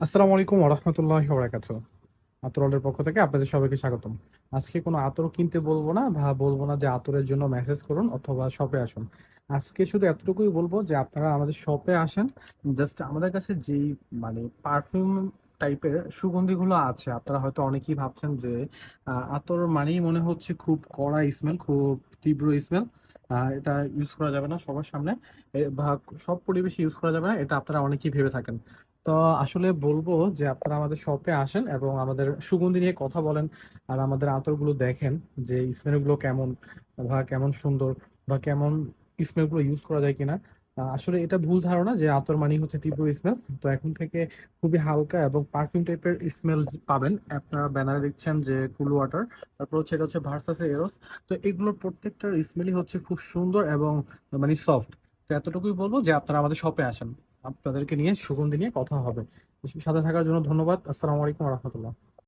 আসসালামু আলাইকুম ওরহমতুল্লাহ বরাকাত আতরলের পক্ষ থেকে আপনাদের সবাইকে স্বাগতম। আজকে কোনো আতর কিনতে বলব না বা বলব না যে আতরের জন্য মেসেজ করুন অথবা শপে আসুন। আজকে শুধু এতটুকুই বলব যে আপনারা আমাদের শপে আসেন জাস্ট আমাদের কাছে যেই মানে পারফিউম টাইপের সুগন্ধিগুলো আছে, আপনারা হয়তো অনেকেই ভাবছেন যে আতর মানেই মনে হচ্ছে খুব কড়া স্মেল খুব তীব্র স্মেল এটা ইউজ করা যাবে না সবার সামনে। বা সব পরিবেশে ইউজ করা যাবে না, এটা আপনারা অনেকেই ভেবে থাকেন। তো আসলে বলব যে আপনারা আমাদের শপে আসেন এবং আমাদের সুগন্ধি নিয়ে কথা বলেন আর আমাদের আতরগুলো দেখেন যে স্মেলগুলো কেমন বা কেমন সুন্দর বা কেমন স্মেলগুলো ইউজ করা যায় কিনা। আসলে এটা ভুল ধারণা যে আতর মানেই হচ্ছে তীব্র স্মেল তো এখন থেকে খুবই হালকা এবং পারফিউম টাইপের স্মেল পাবেন। আপনারা ব্যানারে দেখছেন যে কুল ওয়াটার তারপর হচ্ছে এটা হচ্ছে ভার্সাস এরোস তো এগুলোর প্রত্যেকটার স্মেলই হচ্ছে খুব সুন্দর এবং মানে সফট তো এতটুকুই বলব যে আপনারা আমাদের শপে আসেন। আপনাদেরকে নিয়ে সুগন্ধি নিয়ে কথা হবে। সাথে থাকার জন্য ধন্যবাদ। আসসালামু আলাইকুম রহমতুল্লাহ।